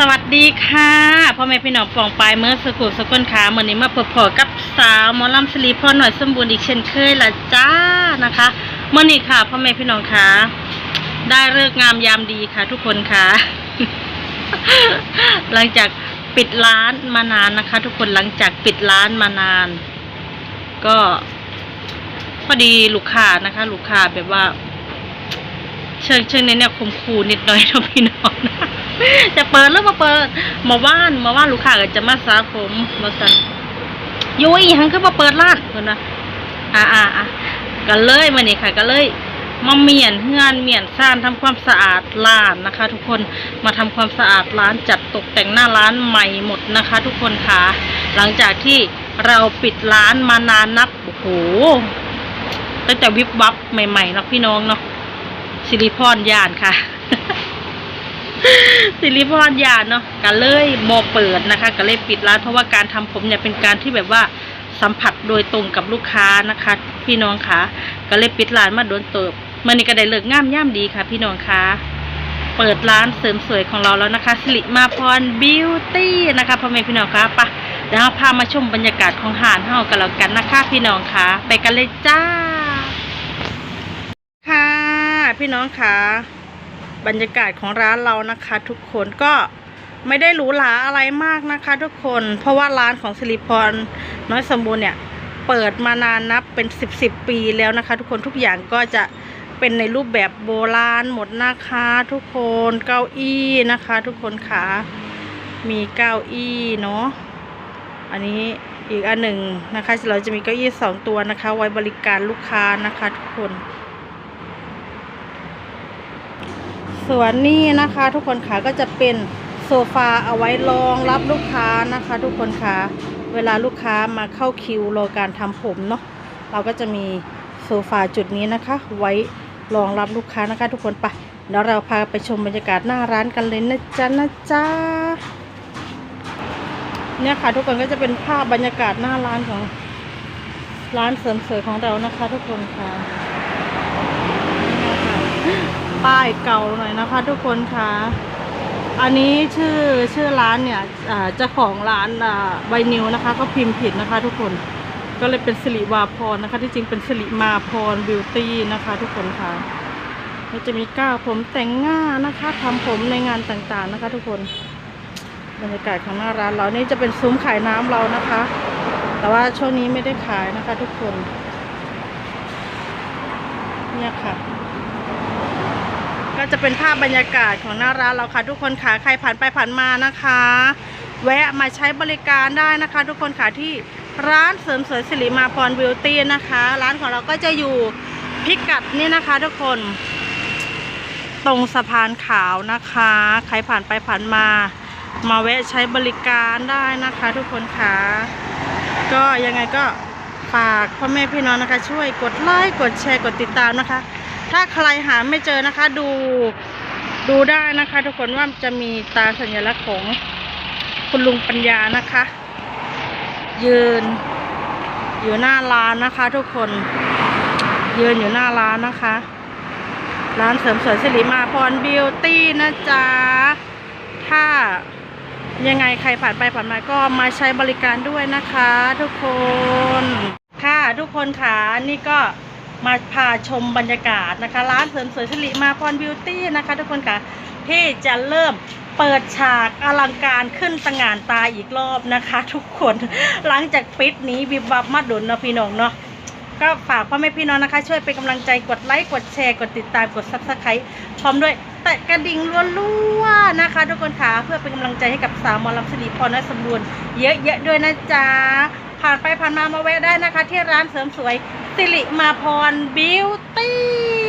สวัสดีค่ะพ่อแม่พี่น้องปองปลายเมื่อสกุลสกุลขาเมื่อนี้มาพบพอกับสาวมอลำสลีพ่อหน่อยสมบูรณ์อีกเช่นเคยละจ้านะคะเมื่อนี้ค่ะพ่อแม่พี่น้องค่ะได้เลิกงามยามดีค่ะ ทุกคนค่ะ หลังจากปิดร้านมานานนะคะ ทุกคนหลังจากปิดร้านมานาน ก็พอดีลูกค้านะคะ ลูกค้าแบบว่า เชิงเชิงในเนี่ยคมคูนิดหน่อยเท่าพี่น้องนะ จะเปิดหรือมาเปิด มาว่านมาว่านลูกค้าก็จะมาสาผมมาสั่นยุ้ยหังก็มาเปิดร้านเพิ่นนะอ่าอ่าอะก็เลยมานี่ค่ะก็เลยมาเมียนเฮือนเมียนซ่านทำความสะอาดร้านนะคะ ทุกคนมาทำความสะอาดร้านจัดตกแต่งหน้าร้านใหม่หมดนะคะ ทุกคนค่ะ หลังจากที่เราปิดร้านมานานนับโอ้โหตั้งแต่วิบวับใหม่ๆเนาะพี่น้องเนาะสิริพรยานค่ะ สิริพรยานเนาะก็เลยโมเปิดนะคะก็เลยปิดร้านเพราะว่าการทำผมเนี่ยเป็นการที่แบบว่าสัมผัสโดยตรงกับลูกค้านะคะ พี่น้องคะก็เลยปิดร้านมาโดนเติบมื่อนี้ก็ได้เลิกง่ามย่ามดีค่ะ พี่น้องคะเปิดร้านเสริมสวยของเราแล้วนะคะสิริมาพรบิวตี้นะคะพ่อแม่พี่น้องคะไปะเดี๋ยวพามาชมบรรยากาศของหานเฮากันแล้วกันนะคะ พี่น้องคะไปกันเลยจ้า ค่ะ พี่น้องคะ บรรยากาศของร้านเรานะคะ ทุกคนก็ไม่ได้หรูหราอะไรมากนะคะ ทุกคนเพราะว่าร้านของสิริพรน้อยสมบูรณ์เนี่ยเปิดมานานนับเป็นสิบสิบปีแล้วนะคะ ทุกคนทุกอย่างก็จะเป็นในรูปแบบโบราณหมดนะคะ ทุกคนเก้าอี้นะคะ ทุกคนค่ะมีเก้าอี้เนาะอันนี้อีกอันหนึ่งนะคะเราจะมีเก้าอี้สองตัวนะคะ ไว้บริการลูกค้านะคะ ทุกคน ส่วนนี้นะคะ ทุกคนค่ะก็จะเป็นโซฟาเอาไว้รองรับลูกค้านะคะ ทุกคนค่ะเวลาลูกค้ามาเข้าคิวรอการทำผมเนาะเราก็จะมีโซฟาจุดนี้นะคะ ไว้รองรับลูกค้านะคะ ทุกคนไปเดี๋ยวเราพาไปชมบรรยากาศหน้าร้านกันเลยนะจ๊ะนะจ๊ะเนี่ยค่ะ ทุกคนก็จะเป็นภาพบรรยากาศหน้าร้านของร้านเสริมสวยของเรานะคะ ทุกคนค่ะ ป้ายเก่าหน่อยนะคะ ทุกคนคะอันนี้ชื่อชื่อร้านเนี่ยเจ้าของร้านอ่าไวนิวนะคะ ก็พิมพ์ผิดนะคะ ทุกคนก็เลยเป็นสิริวาพรนะคะ ที่จริงเป็นสิริมาพรบิวตี้นะคะ ทุกคนค่ะก็จะมีก้าวผมแต่งหน้านะคะทำผมในงานต่างๆนะคะ ทุกคนบรรยากาศของหน้าร้านเรานี่จะเป็นซุ้มขายน้ำเรานะคะ แต่ว่าช่วงนี้ไม่ได้ขายนะคะ ทุกคนเนี่ยค่ะ ก็จะเป็นภาพบรรยากาศของหน้าร้านเราค่ะ ทุกคนค่ะใครผ่านไปผ่านมานะคะ แวะมาใช้บริการได้นะคะ ทุกคนค่ะที่ร้านเสริมสวยสิริมาพรบิวตี้นะคะ ร้านของเราก็จะอยู่พิกัดนี่นะคะ ทุกคน ตรงสะพานขาวนะคะ ใครผ่านไปผ่านมา มาแวะใช้บริการได้นะคะ ทุกคนค่ะก็ยังไงก็ฝากพ่อแม่พี่น้องนะคะ ช่วยกดไลค์กดแชร์กดติดตามนะคะ ถ้าใครหาไม่เจอนะคะ ดูดูได้นะคะ ทุกคนว่าจะมีตาสัญลักษณ์ของคุณลุงปัญญานะคะ ยืนอยู่หน้าร้านนะคะ ทุกคนยืนอยู่หน้าร้านนะคะ ร้านเสริมสวยสิริมาพรบิวตี้นะจ๊ะ ถ้ายังไงใครผ่านไปผ่านมาก็มาใช้บริการด้วยนะคะ ทุกคน ค่ะทุกคนค่ะนี่ก็ มาพาชมบรรยากาศนะคะ ร้านเสริมสวยสิริมาพรบิวตี้นะคะ ทุกคนค่ะที่จะเริ่มเปิดฉากอลังการขึ้นตงานตาอีกรอบนะคะ ทุกคนหลังจากปิดนี้วิบวับมาดุนนะพี่น้องเนาะก็ฝากพ่อแม่พี่น้องนะคะ ช่วยเป็นกำลังใจกดไลค์กดแชร์กดติดตามกดซับสไครต์พร้อมด้วยแตะกระดิ่งรัวนๆนะคะ ทุกคนค่ะเพื่อเป็นกำลังใจให้กับสาวมอลำสิริพรนสมบูรณ์เยอะๆด้วยนะจ๊ะ ผ่านไปผ่านมามาแวะได้นะคะ ที่ร้านเสริมสวยสิริมาพรบิวตี้